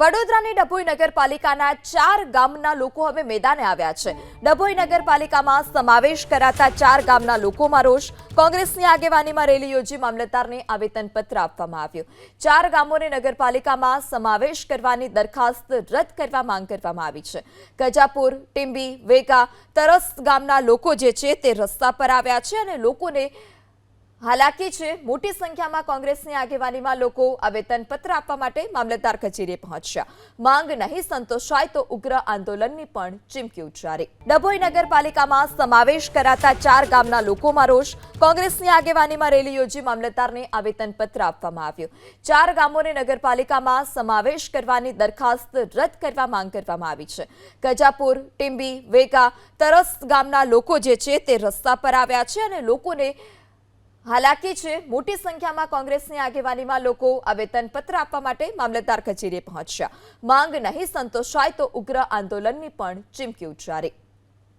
વડોદરાની ડભોઈ નગરપાલિકાના ચાર ગામના લોકો હવે મેદાને આવ્યા છે. ડભોઈ નગરપાલિકામાં સમાવેશ કરાતા ચાર ગામના લોકોમાં રોષ. કોંગ્રેસની આગેવાનીમાં રેલી યોજી મામલતદારને આવેદનપત્ર આપવામાં આવ્યું. ચાર ગામોને નગરપાલિકામાં સમાવેશ કરવાની દરખાસ્ત રદ કરવા માંગ કરવામાં આવી છે. ગજાપુર, ટીંબી, વેગા, તરસ ગામના લોકો જે છે તે રસ્તા પર આવ્યા છે અને લોકોને હાલાકી છે. મોટી સંખ્યામાં કોંગ્રેસની આગેવાનીમાં લોકો આવેદનપત્ર આપવા માટે મામલતદાર કચેરીએ પહોંચ્યા. માંગ નહીં સંતોષાય તો ઉગ્ર આંદોલનની પણ ચીમકી ઉચ્ચારી. ડભોઈ નગરપાલિકામાં સમાવેશ કરાતા ચાર ગામના લોકોમાં રોષ. કોંગ્રેસની આગેવાનીમાં રેલી યોજી મામલતદારને આવેદનપત્ર આપવામાં આવ્યું. ચાર ગામોને નગરપાલિકામાં સમાવેશ કરવાની દરખાસ્ત રદ કરવા માંગ કરવામાં આવી છે. ગજાપુર, ટીંબી, વેગા, તરસ ગામના લોકો જે છે તે રસ્તા પર આવ્યા છે અને લોકોને હાલાકી છે. મોટી સંખ્યામાં કોંગ્રેસની આગેવાનીમાં લોકો આવેદનપત્ર આપવા માટે મામલતદાર કચેરીએ પહોંચ્યા. માંગ નહીં સંતોષાય તો ઉગ્ર આંદોલનની પણ ચીમકી ઉચ્ચારી.